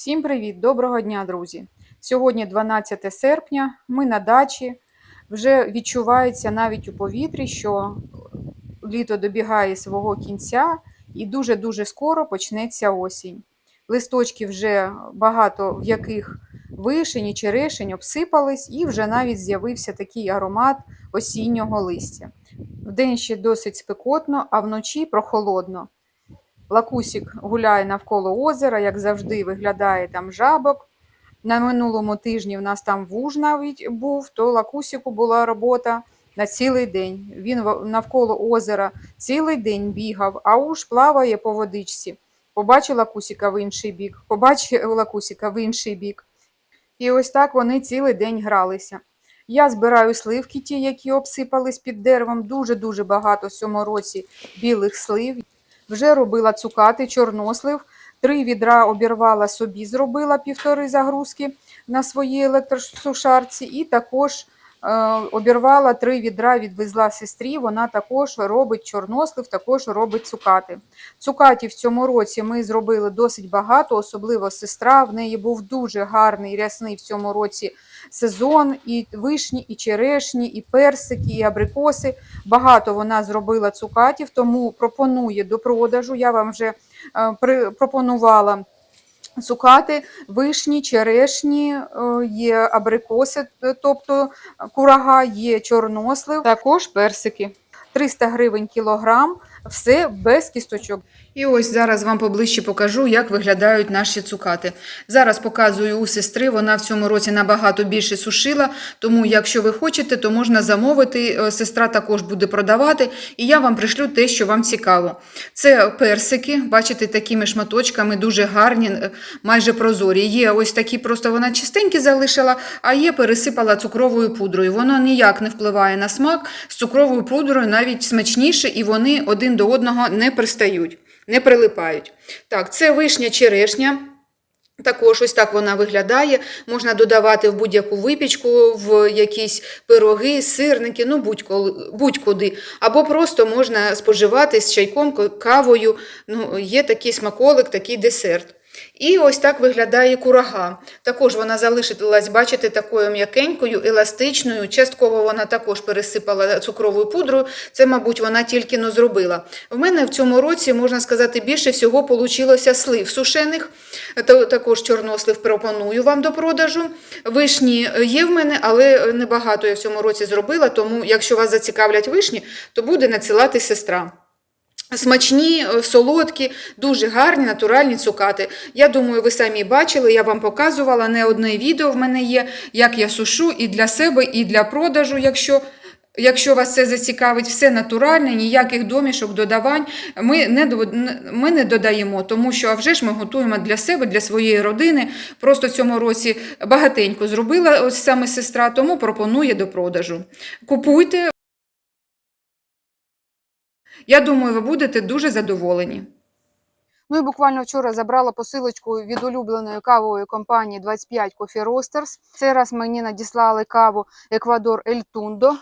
Всім привіт! Доброго дня, друзі! Сьогодні 12 серпня, ми на дачі. Вже відчувається навіть у повітрі, що літо добігає свого кінця і дуже-дуже скоро почнеться осінь. Листочки вже багато в яких вишень і черешень обсипались, і вже навіть з'явився такий аромат осіннього листя. Вдень ще досить спекотно, а вночі прохолодно. Лакусік гуляє навколо озера, як завжди, виглядає там жабок. На минулому тижні в нас там вуж навіть був, то Лакусіку була робота на цілий день. Він навколо озера цілий день бігав, а уж плаває по водичці. Побачив Лакусіка в інший бік, побачив Лакусіка в інший бік. І ось так вони цілий день гралися. Я збираю сливки, ті, які обсипались під деревом. Дуже-дуже багато в цьому році білих слив. Вже робила цукати, чорнослив. Три відра обірвала собі, зробила півтори загрузки на своїй електросушарці. І також обірвала три відра, відвезла сестрі. Вона також робить чорнослив, також робить цукати. Цукатів в цьому році ми зробили досить багато, особливо сестра. В неї був дуже гарний рясний в цьому році сезон. І вишні, і черешні, і персики, і абрикоси. Багато вона зробила цукатів, тому пропонує до продажу. Я вам вже е, пропонувала цукати, вишні, черешні, е, є абрикоси, е, тобто курага, є чорнослив, також персики. 300 гривень кілограм, все без кісточок. І ось зараз вам поближче покажу, як виглядають наші цукати. Зараз показую у сестри, вона в цьому році набагато більше сушила, тому якщо ви хочете, то можна замовити. Е, Сестра також буде продавати, і я вам пришлю те, що вам цікаво. Це персики, бачите, такими шматочками, дуже гарні, е, майже прозорі. Є ось такі, просто вона чистенькі залишила, а є пересипала цукровою пудрою. Воно ніяк не впливає на смак. З цукровою пудрою навіть смачніше, і вони один до одного не пристають, не прилипають. Так, це вишня черешня. Також ось так вона виглядає. Можна додавати в будь-яку випічку, в якісь пироги, сирники, ну будь-куди. Або просто можна споживати з чайком, кавою. Ну, є такий смаколик, такий десерт. І ось так виглядає курага. Також вона залишилась, бачите, такою м'якенькою, еластичною. Частково вона також пересипала цукровою пудрою. Це, мабуть, вона тільки но зробила. В мене в цьому році, можна сказати, більше всього получилося слив сушених. Також чорнослив пропоную вам до продажу. Вишні є в мене, але небагато я в цьому році зробила, тому якщо вас зацікавлять вишні, то буде надсилати сестра. Смачні, е, солодкі, дуже гарні натуральні цукати. Я думаю, ви самі бачили, я вам показувала не одне відео в мене є, як я сушу і для себе, і для продажу, якщо. Якщо вас це зацікавить, все натуральне, ніяких домішок, додавань ми не, не- ми не додаємо, тому що а вже ж ми готуємо для себе, для своєї родини. Просто в цьому році багатенько зробила ось саме сестра, тому пропонує до продажу. Купуйте. Я думаю, ви будете дуже задоволені. Ну і буквально вчора забрала посилочку від улюбленої кавової компанії 25 Coffee Roasters. Цей раз мені надіслали каву Еквадор Ель Тундо.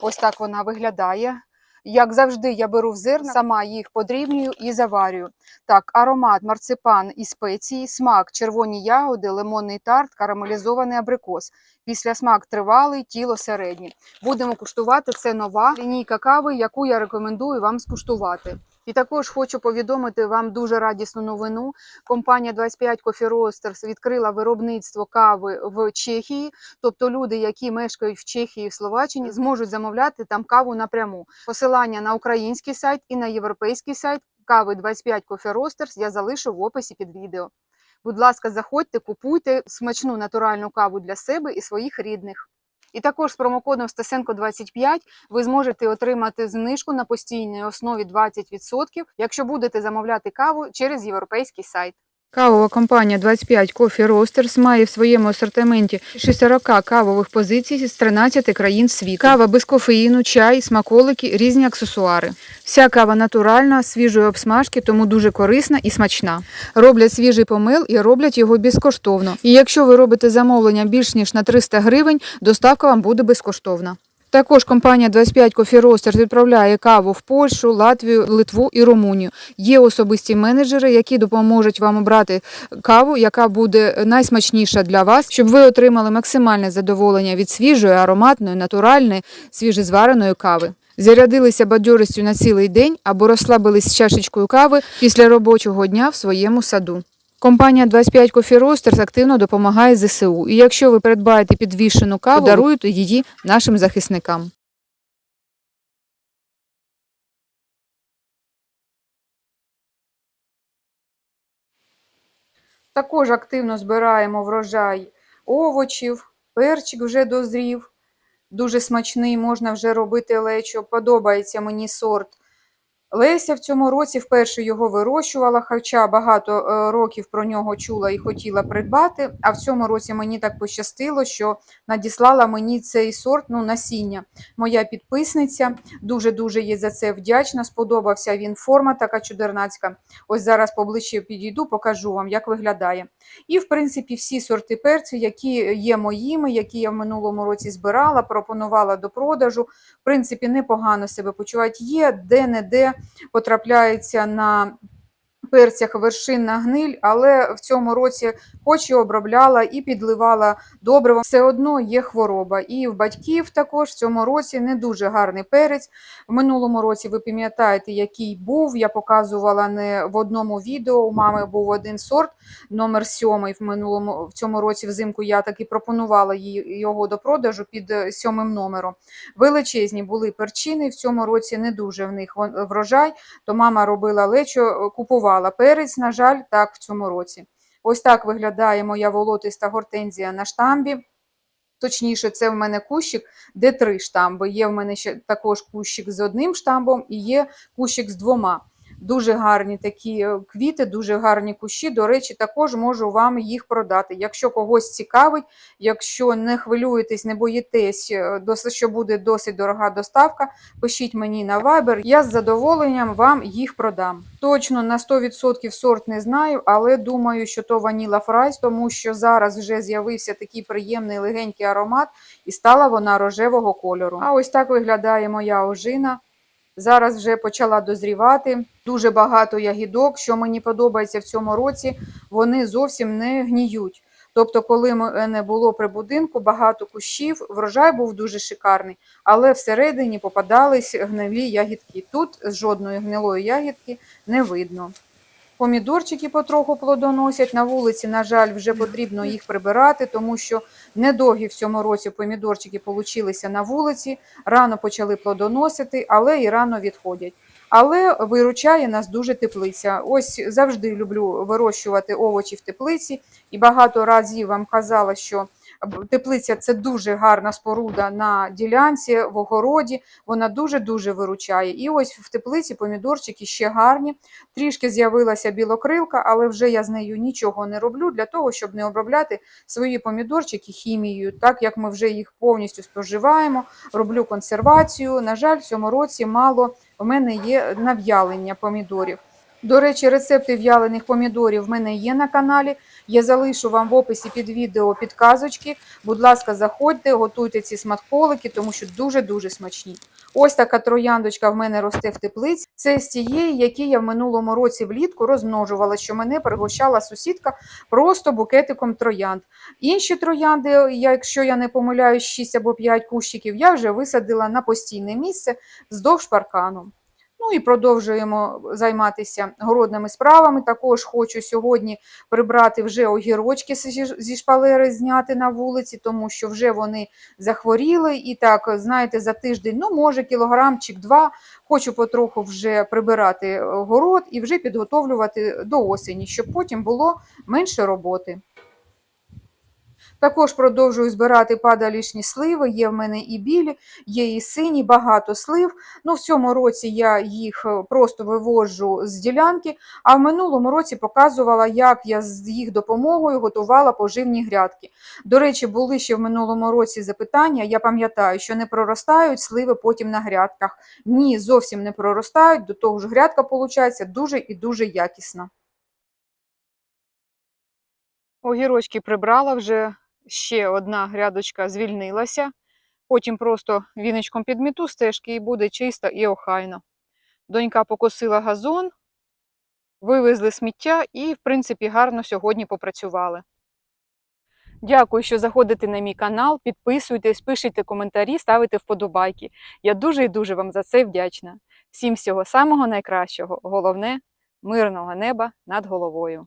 Ось так вона виглядає. Як завжди, я беру в зерна, сама їх подрібнюю і заварюю. Так, аромат, марципан і спеції, смак, червоні ягоди, лимонний тарт, карамелізований абрикос. Після смак тривалий, тіло середнє. Будемо куштувати. Це нова лінійка кави, яку я рекомендую вам скуштувати. І також хочу повідомити вам дуже радісну новину. Компанія 25 Coffee Roasters відкрила виробництво кави в Чехії. Тобто люди, які мешкають в Чехії в Словаччині, зможуть замовляти там каву напряму. Посилання на український сайт і на європейський сайт кави 25 Coffee Roasters я залишу в описі під відео. Будь ласка, заходьте, купуйте смачну натуральну каву для себе і своїх рідних. І також з промокодом Стасенко 25 ви зможете отримати знижку на постійній основі 20%, якщо будете замовляти каву через європейський сайт. Кавова компанія 25 Coffee Roasters має в своєму асортименті більше 40 кавових позицій з 13 країн світу. Кава без кофеїну, чай, смаколики, різні аксесуари. Вся кава натуральна, свіжої обсмажки, тому дуже корисна і смачна. Роблять свіжий помил і роблять його безкоштовно. І якщо ви робите замовлення більш ніж на 300 гривень, доставка вам буде безкоштовна. Також компанія 25 Coffee Roasters відправляє каву в Польщу, Латвію, Литву і Румунію. Є особисті менеджери, які допоможуть вам обрати каву, яка буде найсмачніша для вас, щоб ви отримали максимальне задоволення від свіжої, ароматної, натуральної, свіжезвареної кави. Зарядилися бадьорістю на цілий день або розслабились з чашечкою кави після робочого дня в своєму саду. Компанія 25 Coffee Roasters активно допомагає ЗСУ. І якщо ви придбаєте підвішену каву, даруєте її нашим захисникам. Також активно збираємо врожай овочів, перчик вже дозрів, дуже смачний, можна вже робити лечо. Подобається мені сорт Леся в цьому році вперше його вирощувала, хоча багато е, років про нього чула і хотіла придбати. А в цьому році мені так пощастило, що надіслала мені цей сорт ну, насіння. Моя підписниця дуже-дуже їй за це вдячна. Сподобався він форма така чудернацька. Ось зараз поближче підійду, покажу вам, як виглядає. І, в принципі, всі сорти перцю, які є моїми, які я в минулому році збирала, пропонувала до продажу. В принципі, непогано себе почувають. Є де-не-де потрапляється на перцях вершинна гниль, але в цьому році, хоч і обробляла і підливала добриво, все одно є хвороба. І в батьків також в цьому році не дуже гарний перець. В минулому році ви пам'ятаєте, який був. Я показувала не в одному відео. У мами був один сорт, номер сьомий. В минулому в цьому році взимку я таки пропонувала його до продажу під е, сьомим номером. Величезні були перчини. В цьому році не дуже в них врожай, то мама робила лечо, е, купувала перець, на жаль, так в цьому році. Ось так виглядає моя волотиста гортензія на штамбі. Точніше, це в мене кущик, де три штамби. Є в мене ще також кущик з одним штамбом і є кущик з двома. Дуже гарні такі е, квіти, дуже гарні кущі. До речі, також можу вам їх продати. Якщо когось цікавить, якщо не хвилюєтесь, не боїтесь, е, що буде досить дорога доставка, пишіть мені на Viber, я з задоволенням вам їх продам. Точно на 100% сорт не знаю, але думаю, що то ваніла фрайс, тому що зараз вже з'явився такий приємний легенький аромат, і стала вона рожевого кольору. А ось так виглядає моя ожина. Зараз вже почала дозрівати. Дуже багато ягідок, що мені подобається в цьому році, вони зовсім не гніють. Тобто, коли мене було при будинку, багато кущів, врожай був дуже шикарний, але всередині попадались гнилі ягідки. Тут жодної гнилої ягідки не видно. Помідорчики потроху плодоносять. На вулиці, на жаль, вже потрібно їх прибирати, тому що недовгі в цьому році помідорчики получилися на вулиці, рано почали плодоносити, але і рано відходять. Але виручає нас дуже теплиця. Ось завжди люблю вирощувати овочі в теплиці, і багато разів вам казала, що теплиця це дуже гарна споруда на ділянці, в огороді. Вона дуже-дуже виручає. І ось в теплиці помідорчики ще гарні. Трішки з'явилася білокрилка, але вже я з нею нічого не роблю для того, щоб не обробляти свої помідорчики хімією, так як ми вже їх повністю споживаємо. Роблю консервацію. На жаль, в цьому році мало в мене є нав'ялення помідорів. До речі, рецепти в'ялених помідорів в мене є на каналі. Я залишу вам в описі під відео підказочки. Будь ласка, заходьте, готуйте ці смаколики, тому що дуже-дуже смачні. Ось така трояндочка в мене росте в теплиці. Це з тієї, які я в минулому році влітку розмножувала, що мене пригощала сусідка просто букетиком троянд. Інші троянди, якщо я не помиляюсь, 6 або 5 кущиків, я вже висадила на постійне місце вздовж паркану. Ну і продовжуємо займатися городними справами. Також хочу сьогодні прибрати вже огірочки зі- шпалери, зняти на вулиці, тому що вже вони захворіли. І так, знаєте, за тиждень, ну, може, кілограмчик два. Хочу потроху вже прибирати е, город і вже підготовлювати до осені, щоб потім було менше роботи. Також продовжую збирати падалішні сливи. Є в мене і білі, є і сині, багато слив. Ну, в цьому році я їх е, просто вивожу з ділянки, а в минулому році показувала, як я з їх допомогою готувала поживні грядки. До речі, були ще в минулому році запитання. Я пам'ятаю, що не проростають сливи потім на грядках. Ні, зовсім не проростають. До того ж, грядка виходить дуже і дуже якісна. Огірочки прибрала вже ще одна грядочка звільнилася. Потім просто віничком підміту стежки і буде чисто і охайно. Донька покосила газон, вивезли сміття і, в принципі, гарно сьогодні попрацювали. Дякую, що заходите на мій канал, підписуйтесь, пишіть коментарі, ставите вподобайки. Я дуже і дуже вам за це вдячна. Всім всього самого найкращого. Головне мирного неба над головою.